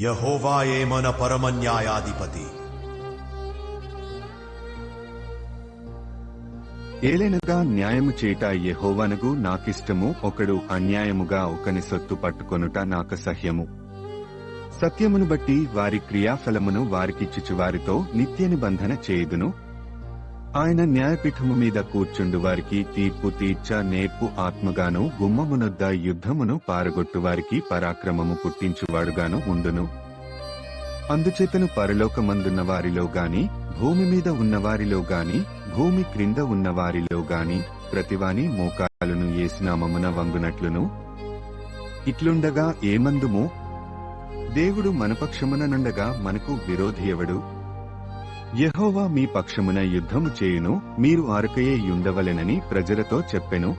యహోవాయే మన పరమ న్యాయాధిపతి ఏలెనగా న్యాయము చేట యహోవనగు నాకిష్టము ఒకడు అన్యాయముగా ఒకని సొత్తు పట్టుకొనుట నాకు సహ్యము. సత్యమును బట్టి వారి క్రియాఫలమును వారికిచ్చుచు వారితో నిత్య నిబంధన చేయుదును. ఆయన న్యాయపీఠము మీద కూర్చుండు వారికి తీర్పు తీర్చ నేర్పు ఆత్మగాను గుమ్మమునొద్ద యుద్ధమును పారగొట్టు వారికి పరాక్రమము పుట్టించువాడుగాను ఉండును. అందుచేతను పరలోకమందున్న వారిలో గాని భూమి మీద ఉన్నవారిలో గాని భూమి క్రింద ఉన్నవారిలో గాని ప్రతివాని మోకాలను ఏసునామమున వంగునట్లును. ఇట్లుండగా ఏమందుము? దేవుడు మనపక్షమున నుండగా మనకు విరోధి ఎవడు యెహోవా మీ పక్షమున యుద్ధము చేయును మీరు ఆరకయే యుండవలెనని ప్రజలతో చెప్పెను.